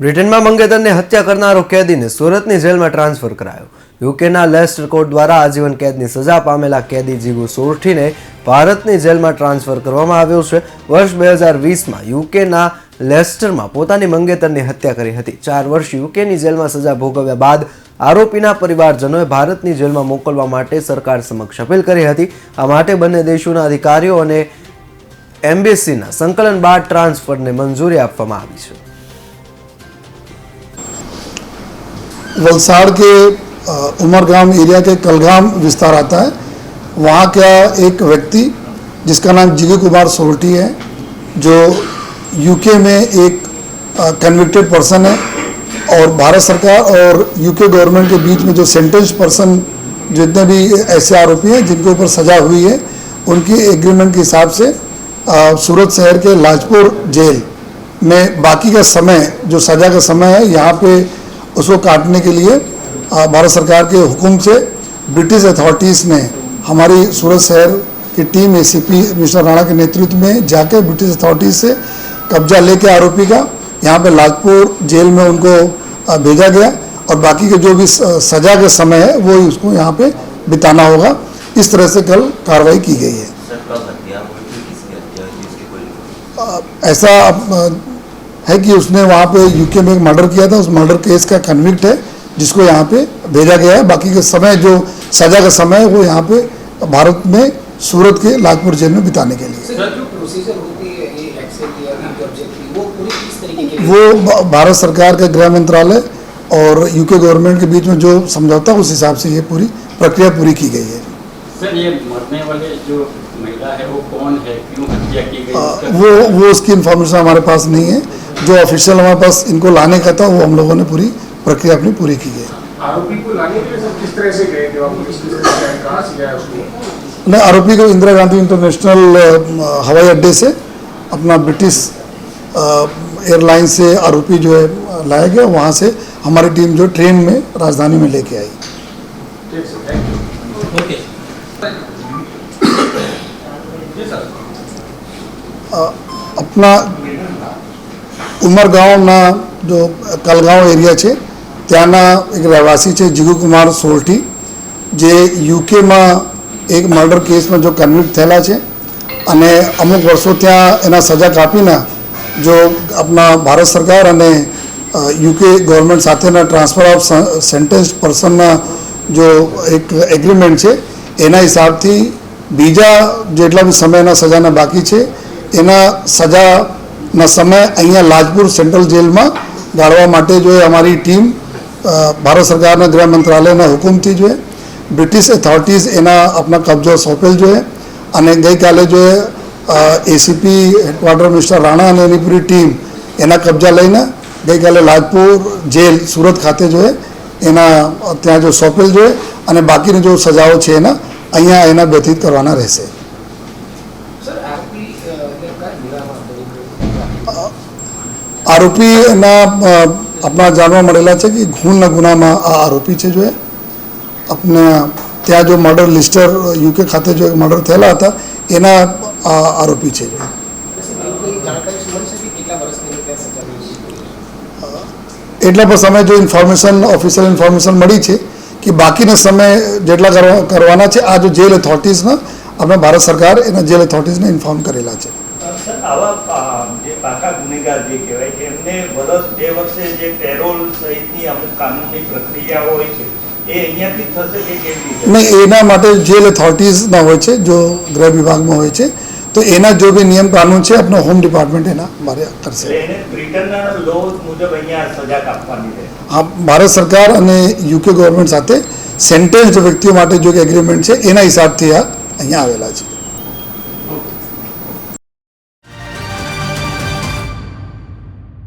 બ્રિટનમાં મંગેતરને હત્યા કરનારો કેદીને સુરતની જેલમાં ટ્રાન્સફર કરાયો. યુકેના લેસ્ટર કોર્ટ દ્વારા આજીવન કેદની સજા પામેલા કેદી જીગુ સોરઠીને ભારતની જેલમાં ટ્રાન્સફર કરવામાં આવ્યો છે. વર્ષ બે હજાર વીસમાં યુકેના લેસ્ટરમાં પોતાની મંગેતરની હત્યા કરી હતી. ચાર વર્ષ યુકેની જેલમાં સજા ભોગવ્યા બાદ આરોપીના પરિવારજનોએ ભારતની જેલમાં મોકલવા માટે સરકાર સમક્ષ અપીલ કરી હતી. આ માટે બંને દેશોના અધિકારીઓ અને એમ્બેસીના સંકલન બાદ ટ્રાન્સફરને મંજૂરી આપવામાં આવી છે. वलसाड़ के उमरगाम एरिया के कलगाम विस्तार आता है। वहाँ का एक व्यक्ति, जिसका नाम जिगी कुमार सोल्टी है, जो यूके में एक कन्विक्टेड पर्सन है और भारत सरकार और यूके गवर्नमेंट के बीच में जो सेंटेंस पर्सन जितने भी ऐसे आरोपी हैं, जिनके ऊपर सजा हुई है, उनकी एग्रीमेंट के हिसाब से सूरत शहर के लाजपुर जेल में बाकी का समय, जो सजा का समय है, यहाँ पे उसको काटने के लिए भारत सरकार के हुक्म से ब्रिटिश अथॉरिटीज़ ने हमारी सूरत शहर की टीम एसीपी मिश्रा राणा के नेतृत्व में जाकर ब्रिटिश अथॉरिटीज़ से कब्जा लेके आरोपी का यहाँ पे लाजपुर जेल में उनको भेजा गया और बाकी के जो भी सजा का समय है वो उसको यहाँ पे बिताना होगा। इस तरह से कल कार्रवाई की गई है। ऐसा है कि उसने वहाँ पे यूके में एक मर्डर किया था। उस मर्डर केस का कन्विक्ट है जिसको यहाँ पे भेजा गया है। बाकी का समय जो सजा का समय है वो यहाँ पे भारत में सूरत के लाजपुर जेल में बिताने के लिए। वो भारत सरकार का गृह मंत्रालय और यूके गवर्नमेंट के बीच में जो समझौता है, उस हिसाब से ये पूरी प्रक्रिया पूरी की गई है। सर ये मरने वाले जो महिला है वो कौन है? क्यों हत्या की गई? वो वो उसकी इन्फॉर्मेशन हमारे पास नहीं है। जो ऑफिशियल हमारे पास इनको लाने का था वो हम लोगों ने पूरी प्रक्रिया अपनी पूरी की है। आरोपी को लाने के लिए सर किस तरह से गए थे? आप पुलिस किस तरह से गए? कहाँ से गया उसको? ने आरोपी को इंदिरा गांधी इंटरनेशनल हवाई अड्डे से अपना ब्रिटिश एयरलाइन से आरोपी जो है लाया गया वहाँ से हमारी टीम जो ट्रेन में राजधानी में लेके आई। अपना ઉમરગાંવના જો કલગાંવ એરિયા છે ત્યાંના એક રહેવાસી છે જીગુકુમાર સોલઠી જે યુકેમાં એક મર્ડર કેસમાં જો કન્વિક્ટ થયેલા છે અને અમુક વર્ષો ત્યાં એના સજા કાપીને જો આપણા ભારત સરકાર અને યુકે ગવર્મેન્ટ સાથેના ટ્રાન્સફર ઓફ સેન્ટેન્સ પર્સનના જો એક એગ્રીમેન્ટ છે એના હિસાબથી બીજા જેટલા બી સમયના સજાના બાકી છે એના સજાના સમય અહીંયા લાજપુર સેન્ટ્રલ જેલમાં ગાળવા માટે જો અમારી ટીમ ભારત સરકારના ગૃહ મંત્રાલયના હુકુમથી જોઈએ, બ્રિટિશ ઓથોરિટીઝ એના આપણા કબજો સોંપેલ જોઈએ, અને ગઈકાલે જો એ એસીપી હેડક્વાર્ટર મિસ્ટર રાણા અને એની પૂરી ટીમ એના કબજા લઈને ગઈકાલે લાજપુર જેલ સુરત ખાતે જોઈએ, એના ત્યાં જો સોંપેલ જોઈએ, અને બાકીની જો સજાઓ છે એના, અહીંયા એના વ્યતીત કરવાના રહેશે સર આરોપી એટલે કયા ગુનામાં હતો? આરોપી એના આપણા જાણવા મળેલા છે કે ખૂનના ગુનામાં આ આરોપી છે જો એ. આપણા ત્યાં જો મર્ડર લિસ્ટર, યુકે ખાતે જો મર્ડર થયેલા હતા, એના આ આરોપી છે જો એટલા પર સમય જો ઇન્ફોર્મેશન, ઓફિશિયલ ઇન્ફોર્મેશન મળી છે કે બાકીના સમય જેટલા કરવા, કરવાના છે, આ જો જેલ અથોરિટીઝના આપણે ભારત સરકાર એના જેલ અથોરિટીઝને ઇન્ફોર્મ કરેલા છે. સર આવા જે પાકા ગુનેગાર જે કહેવાય છે એમને વર્ષ બે વર્ષે જે પેરોલ સહિતની અમુક કાનૂની પ્રક્રિયાઓ હોય છે એ અહીંયાથી થશે કે કેવી રીતે? નહીં એના માટે જેલ અથોરિટીઝના હોય છે જો ગૃહ વિભાગમાં હોય છે તો એના જો બી નિયમ કાનૂન છે આપણો હોમ ડિપાર્ટમેન્ટ એના મારે કરશે હા એને બ્રિટનના લો મુજબ અહીંયા સજા કાપવાની રહે આ ભારત સરકાર અને યુકે ગવર્મેન્ટ સાથે સેન્ટેન્સ વ્યક્તિઓ માટે જો કે એગ્રીમેન્ટ છે એના હિસાબથી આ અહીંયા આવેલા છે.